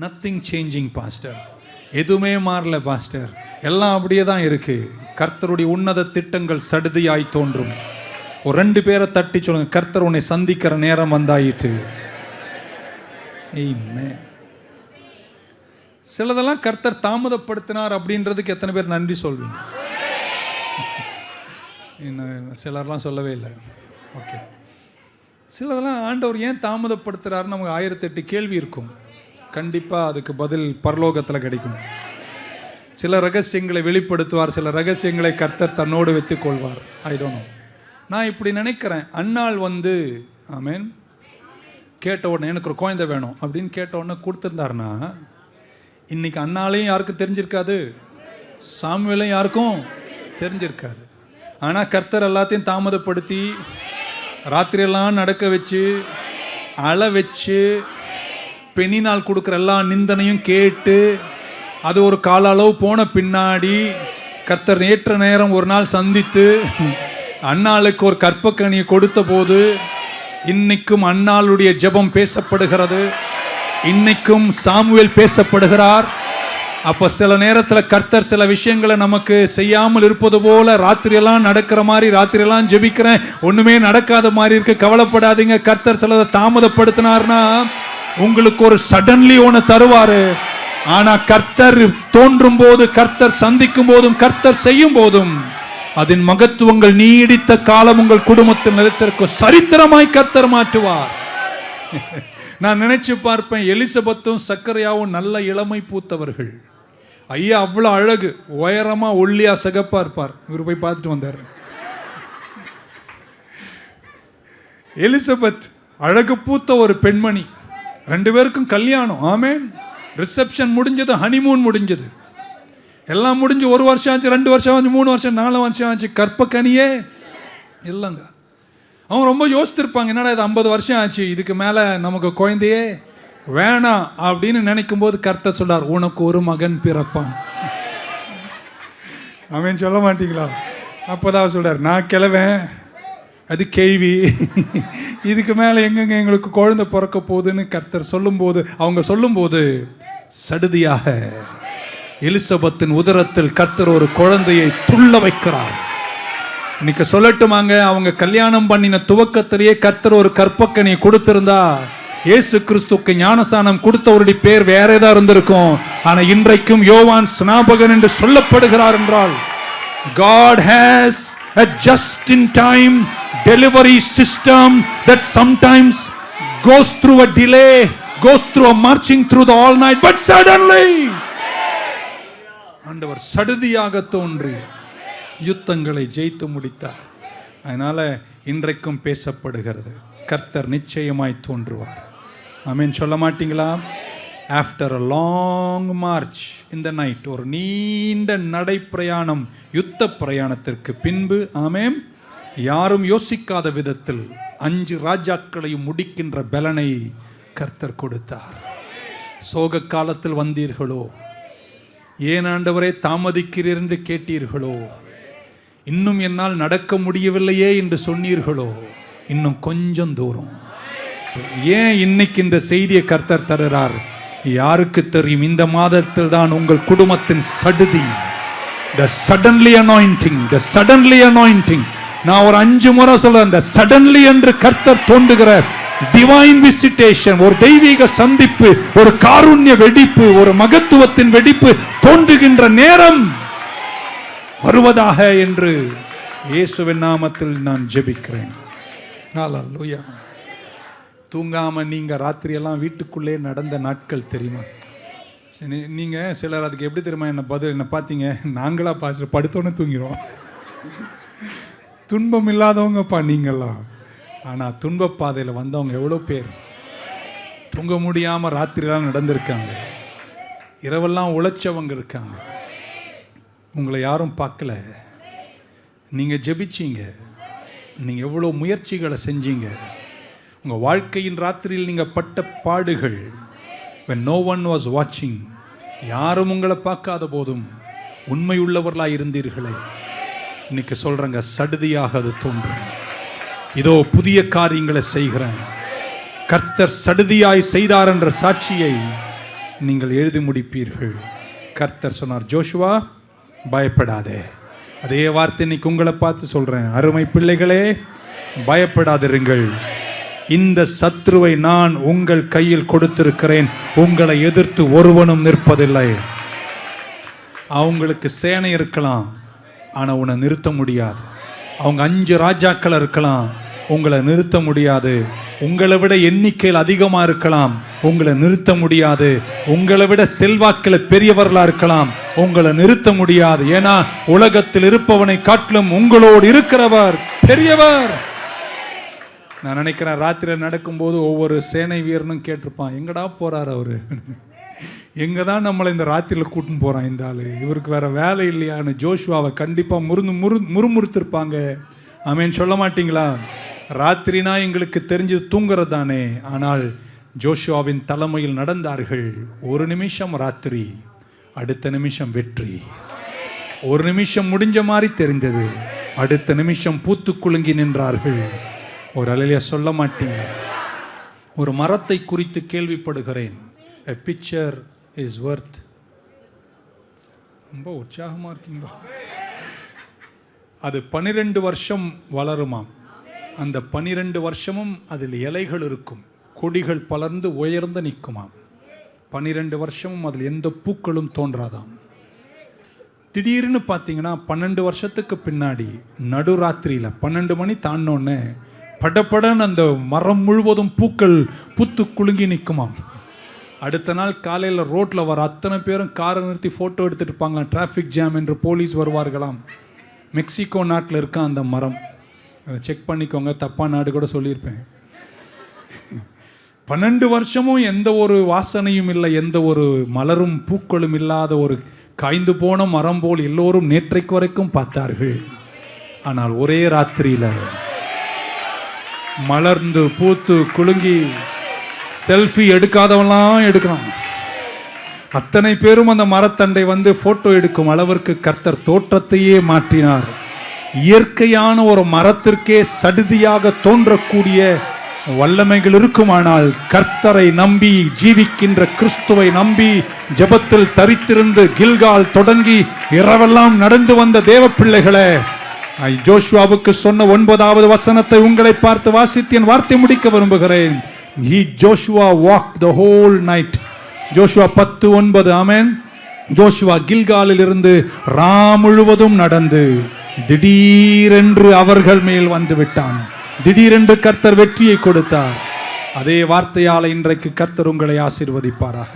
Nothing changing pastor எதுவுமே மாறல pastor எல்லாம் அப்படியே தான் இருக்கு. கர்த்தருடைய உன்னத திட்டங்கள் சடுதியாய் தோன்றும். ஒரு ரெண்டு பேரை தட்டி சொல்லுங்க கர்த்தர் உன்னை சந்திக்கிற நேரம் வந்தாயிட்டு சிலதெல்லாம் கர்த்தர் தாமதப்படுத்தினார் அப்படின்றதுக்கு எத்தனை பேர் நன்றி சொல்வீங்க? என்ன சிலர்லாம் சொல்லவே இல்லை. ஓகே சிலதெல்லாம் ஆண்டவர் ஏன் தாமதப்படுத்துகிறாருன்னு நமக்கு ஆயிரத்தெட்டு கேள்வி இருக்கும். கண்டிப்பாக அதுக்கு பதில் பரலோகத்தில் கிடைக்கும். சில ரகசியங்களை வெளிப்படுத்துவார் சில ரகசியங்களை கர்த்தர் தன்னோடு வைத்துக் கொள்வார் ஐ டோன்ட் நோ நான் இப்படி நினைக்கிறேன். அன்னாள் வந்து ஆமேன் கேட்ட உடனே எனக்கு ஒரு குழந்தை வேணும் அப்படின்னு கேட்ட உடனே கொடுத்துருந்தாருன்னா இன்னைக்கு அண்ணாலையும் யாருக்கும் தெரிஞ்சிருக்காது. சாமுவேலையும் யாருக்கும் தெரிஞ்சிருக்காது. ஆனால் கர்த்தர் எல்லாத்தையும் தாமதப்படுத்தி ராத்திரியெல்லாம் நடக்க வச்சு அழ வச்சு பெண்ணினால் கொடுக்குற எல்லா நிந்தனையும் கேட்டு அது ஒரு கால அளவு போன பின்னாடி கர்த்தர் நேற்ற நேரம் ஒரு நாள் சந்தித்து அண்ணாளுக்கு ஒரு கற்பக்கணியை கொடுத்த போது இன்னைக்கும் அண்ணாளுடைய ஜெபம் பேசப்படுகிறது. இன்னைக்கும் சாமுவேல் பேசப்படுகிறார். அப்ப சில நேரத்துல கர்த்தர் சில விஷயங்களை நமக்கு செய்யாமல் இருப்பது போல ராத்திரியெல்லாம் நடக்கிற மாதிரி ராத்திரியெல்லாம் ஜெபிக்கிறேன் ஒண்ணுமே நடக்காத மாதிரி இருக்கு கவலைப்படாதீங்க. கர்த்தர் சிலதை தாமதப்படுத்தினார்னா உங்களுக்கு ஒரு சடன்லி ஒன்று தருவாரு. ஆனா கர்த்தர் தோன்றும் போது கர்த்தர் சந்திக்கும் போதும் கர்த்தர் செய்யும் போதும் அதன் மகத்துவங்கள் நீடித்த காலம் உங்கள் குடும்பத்தில் நிலைத்திருக்கும். சரித்திரமாய் கர்த்தர் மாற்றுவார். நான் நினைச்சு பார்ப்பேன் எலிசபெத்தும் சக்கரையாவும் நல்ல இளமை பூத்தவர்கள். ஐயா அவ்வளோ அழகு. உயரமா ஒல்லியா சிகப்பா இருப்பார். இவர் போய் பார்த்துட்டு வந்தார். எலிசபெத் அழகு பூத்த ஒரு பெண்மணி. ரெண்டு பேருக்கும் கல்யாணம். ஆமேன். ரிசப்ஷன் முடிஞ்சது ஹனிமூன் முடிஞ்சது. எல்லாம் முடிஞ்சு ஒரு வருஷம் ஆச்சு ரெண்டு வருஷம் ஆச்சு மூணு வருஷம் நாலு வருஷம் ஆச்சு கற்பக்கனியே. இல்லைங்க. அவங்க ரொம்ப யோசித்திருப்பாங்க என்னடா இது ஐம்பது வருஷம் ஆச்சு இதுக்கு மேலே நமக்கு குழந்தையே வேணாம் அப்படின்னு நினைக்கும் போது கர்த்த சொல்றார் உனக்கு ஒரு மகன் பிறப்பான். அவன் சொல்ல மாட்டீங்களா? அப்போதான் சொல்றார் நான் கிளவேன் அது கேள்வி. இதுக்கு மேலே எங்கெங்க எங்களுக்கு குழந்தை பிறக்க போகுதுன்னு கர்த்தர் சொல்லும்போது அவங்க சொல்லும்போது சடுதியாக எலிசபத்தின் உதரத்தில் கர்த்தர் ஒரு குழந்தையை துள்ள வைக்கிறார். இன்னைக்கு சொல்லட்டுமாங்க அவங்க கல்யாணம் பண்ணின துவக்கத்திலேயே கர்த்தர் ஒரு கற்பக்கனை கொடுத்திருந்தா இயேசு கிறிஸ்துக்கு ஞானசானம் கொடுத்தவருடைய பேர் வேற ஏதா இருந்திருக்கும். ஆனா இன்றைக்கும் யோவான் ஸ்நாபகன் என்று சொல்லப்படுகிறார் என்றால் God has a just in time delivery system that sometimes goes through a delay, goes through a marching through the all night, but suddenly ஆண்டவர் சடுதியாக தோன்றி யுத்தங்களை ஜெயித்து முடித்தார் அதனால இன்றைக்கும் பேசப்படுகிறது கர்த்தர் நிச்சயமாய் தோன்றுவார் அமீன் சொல்ல மாட்டீங்களா ஆஃப்டர் அ லாங் மார்ச் இந்த நைட் ஒரு நீண்ட நடைப்பிரயாணம் யுத்த பிரயாணத்திற்கு பின்பு ஆமேம் யாரும் யோசிக்காத விதத்தில் அஞ்சு ராஜாக்களையும் முடிக்கின்ற பலனை கர்த்தர் கொடுத்தார். சோக காலத்தில் வந்தீர்களோ? ஏன் ஆண்டவரே தாமதிக்கிறீர் என்று கேட்டீர்களோ? இன்னும் என்னால் நடக்க முடியவில்லையே என்று சொன்னீர்களோ? இன்னும் கொஞ்சம் தூரம். ஏன் இன்னைக்கு இந்த செய்தியை கர்த்தர் தருகிறார்? யாருக்கு தெரியும்? இந்த மாதத்தில் தான் உங்கள் குடும்பத்தின் சடுதி. The suddenly anointing the suddenly anointing நான் ஒரு அஞ்சு முறை சொல்றேன். இந்த சடன்லி என்று கர்த்தர் தோன்றுகிற டிவைன் விசிட்டேஷன் ஒரு தெய்வீக சந்திப்பு ஒரு காருண்ய வெடிப்பு ஒரு மகத்துவத்தின் வெடிப்பு தோன்றுகின்ற நேரம். வருவதாக என்று இயேசுவின் நாமத்தில் நான் ஜெபிக்கிறேன். ஹalleluya தூங்காம நீங்க ராத்திரியெல்லாம் வீட்டுக்குள்ளே நடந்த நாட்கள் தெரியுமா? சரி, நீங்க சிலர் அதுக்கு எப்படி தெரியுமா என்ன பதில் என்ன பார்த்தீங்க நாங்களா பாச படுத்தோன்னு தூங்கிடுவோம் துன்பம் இல்லாதவங்கப்பா நீங்களாம் ஆனால் துன்ப பாதையில் வந்தவங்க எவ்வளோ பேர்? தூங்க முடியாமல் ராத்திரியெல்லாம் நடந்திருக்காங்க. இரவெல்லாம் உழைச்சவங்க இருக்காங்க. உங்களை யாரும் பார்க்கல. நீங்கள் ஜெபிச்சீங்க. நீங்கள் எவ்வளோ முயற்சிகளை செஞ்சீங்க. உங்கள் வாழ்க்கையின் ராத்திரியில் நீங்கள் பட்ட பாடுகள் வென் நோ ஒன் வாஸ் வாட்சிங் யாரும் உங்களை பார்க்காத போதும் உண்மை உள்ளவர்களாக இருந்தீர்களே. இன்னைக்கு சொல்கிறேங்க சடுதியாக அது தோன்றும். இதோ புதிய காரியங்களை செய்கிறேன். கர்த்தர் சடுதியாய் செய்தார் என்ற சாட்சியை நீங்கள் எழுதி முடிப்பீர்கள். கர்த்தர் சொன்னார் ஜோஷுவா பயப்படாதே. அதே வார்த்தை இன்னைக்கு உங்களை பார்த்து சொல்கிறேன் அருமை பிள்ளைகளே பயப்படாதிருங்கள். இந்த சத்ருவை நான் உங்கள் கையில் கொடுத்திருக்கிறேன். உங்களை எதிர்த்து ஒருவனும் நிற்பதில்லை. அவங்களுக்கு சேனை இருக்கலாம் ஆனால் உன்னை நிறுத்த முடியாது. அவங்க அஞ்சு ராஜாக்கள் இருக்கலாம் உங்களை நிறுத்த முடியாது. உங்களை விட எண்ணிக்கையில் அதிகமாக இருக்கலாம் உங்களை நிறுத்த முடியாது. உங்களை விட செல்வாக்கில் பெரியவர்களாக இருக்கலாம் உங்களை நிறுத்த முடியாது. ஏன்னா உலகத்தில் இருப்பவனை காட்டிலும் உங்களோடு இருக்கிறவர் பெரியவர். நான் நினைக்கிறேன் ராத்திரியில் நடக்கும்போது ஒவ்வொரு சேனை வீரனும் கேட்டிருப்பான் எங்கடா போகிறார் அவரு? எங்கே தான் நம்மளை இந்த ராத்திரியில் கூட்டின்னு போகிறான் இந்த ஆள்? இவருக்கு வேறு வேலை இல்லையான்னு. ஜோஷுவாவை கண்டிப்பாக முருந்து முரு முறுமுறுத்திருப்பாங்க. ஆமேன்னு சொல்ல மாட்டீங்களா? ராத்திரினா எங்களுக்கு தெரிஞ்சது தூங்குறது தானே ஆனால் ஜோஷுவாவின் தலைமையில் நடந்தார்கள். ஒரு நிமிஷம் ராத்திரி அடுத்த நிமிஷம் வெற்றி. ஒரு நிமிஷம் முடிஞ்ச மாதிரி தெரிந்தது அடுத்த நிமிஷம் பூத்து குலுங்கி நின்றார்கள். ஒரு அலையில சொல்ல மாட்டீங்க. ஒரு மரத்தை குறித்து கேள்விப்படுகிறேன். எ பிக்சர் இஸ் ஒர்த் ரொம்ப உற்சாகமாக இருக்கீங்க அது பனிரெண்டு வருஷம் வளருமாம் அந்த பனிரெண்டு வருஷமும் அதில் இலைகள் இருக்கும். கொடிகள் பலர்ந்து உயர்ந்து நிற்குமாம். பனிரெண்டு வருஷமும் அதில் எந்த பூக்களும் தோன்றாதாம். திடீர்னு பார்த்தீங்கன்னா பன்னெண்டு வருஷத்துக்கு பின்னாடி நடுராத்திரியில் பன்னெண்டு மணி தாண்டோன்னு படபடன்னு அந்த மரம் முழுவதும் பூக்கள் பூத்து குலுங்கி நிற்குமாம் அடுத்த நாள் காலையில் ரோட்டில் வர அத்தனை பேரும் காரை நிறுத்தி ஃபோட்டோ எடுத்துகிட்டு இருப்பாங்களாம். டிராஃபிக் ஜாம் என்று போலீஸ் வருவார்களாம். மெக்சிகோ நாட்டில் இருக்க அந்த மரம். அதை செக் பண்ணிக்கோங்க தப்பா நாடு கூட சொல்லியிருப்பேன். பன்னெண்டு வருஷமும் எந்த ஒரு வாசனையும் இல்லை எந்த ஒரு மலரும் பூக்களும் இல்லாத ஒரு காய்ந்து போன மரம் போல் எல்லோரும் நேற்றைக்கு வரைக்கும் பார்த்தார்கள். ஆனால் ஒரே ராத்திரியில் மலர்ந்து பூத்து குலுங்கி செல்ஃபி எடுக்காதவெல்லாம் எடுக்கிறான். அத்தனை பேரும் அந்த மரத்தண்டை வந்து போட்டோ எடுக்கும் அளவிற்கு கர்த்தர் தோற்றத்தையே மாற்றினார். இயற்கையான ஒரு மரத்திற்கே சடுதியாக தோன்றக்கூடிய வல்லமைகள் இருக்குமானால் கர்த்தரை நம்பி ஜீவிக்கின்ற கிறிஸ்துவை நம்பி ஜெபத்தில் தரித்திருந்து கில்கால் தொடங்கி இரவெல்லாம் நடந்து வந்த தேவ பிள்ளைகளே ஜோஷுவாவுக்கு சொன்ன ஒன்பதாவது வசனத்தை உங்களை பார்த்து வாசித்து என் வார்த்தை முடிக்க விரும்புகிறேன். He Joshua walk the whole night Joshua பத்து ஒன்பது ஆமென் ஜோஷுவா கில்காலில் இருந்து ரா முழுவதும் நடந்து திடீரென்று அவர்கள் மேல் வந்து விட்டான் திடீரென்று கர்த்தர் வெற்றியை கொடுத்தார். அதே வார்த்தையால் இன்றைக்கு கர்த்தர் உங்களை ஆசிர்வதிப்பாராக.